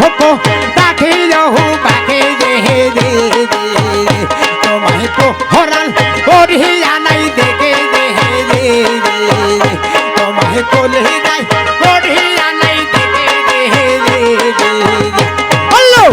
Hoco তাকে Yahoo বাকে যে হে দে তোমায় তো হরাল করি আনাই দেখে দে, হে দে তোমায় কোলে নাই করি আনাই দেখে দে, হে দে হল্লো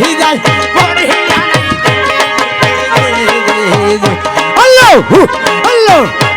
Hello! Hello!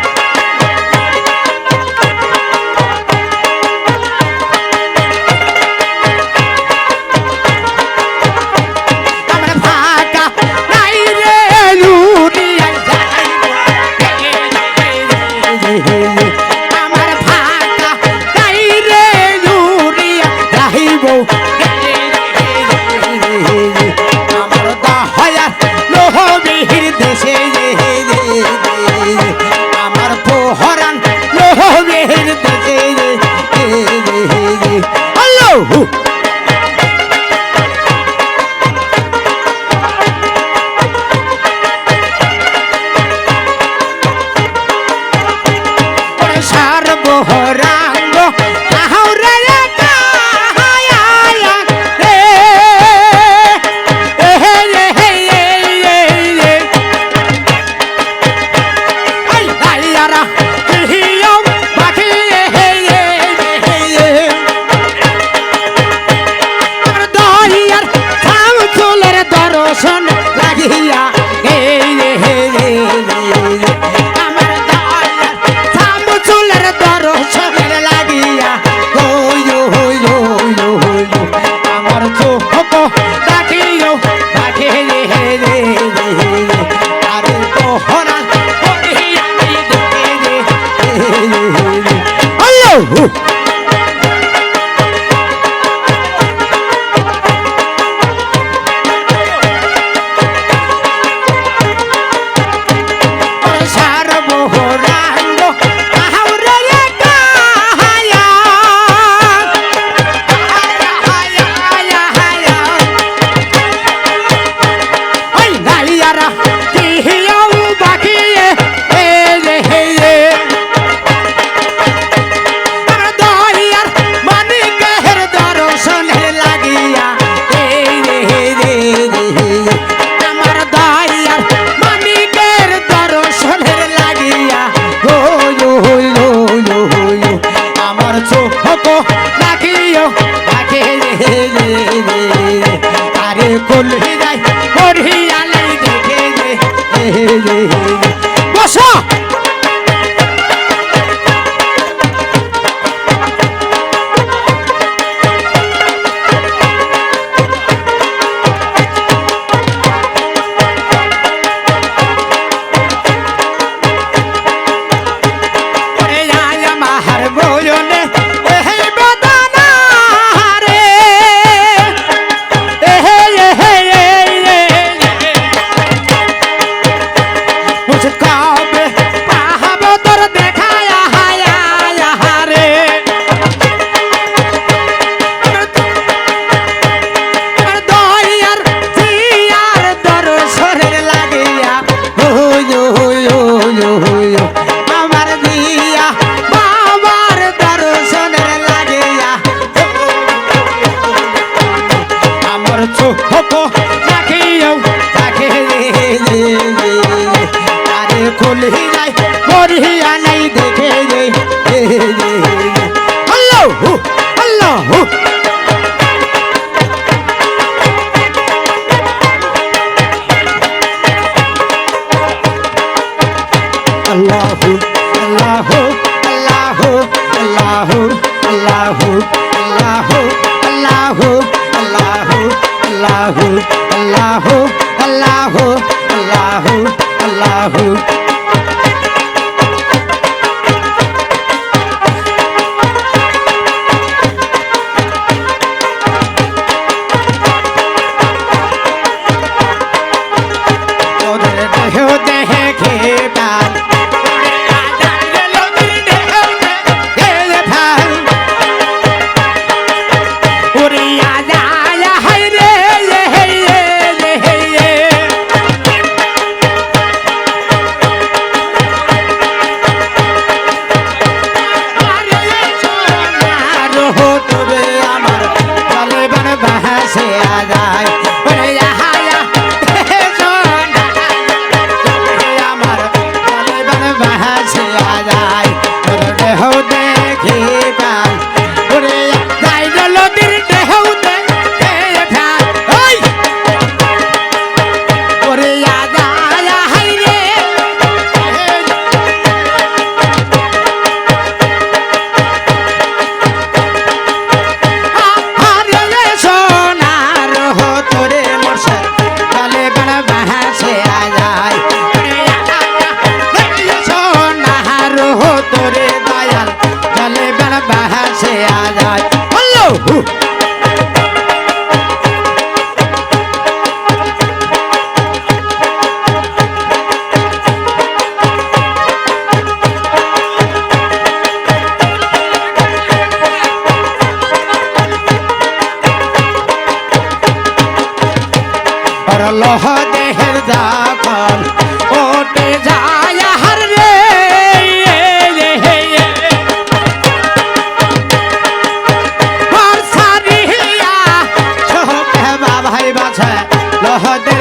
Lahad.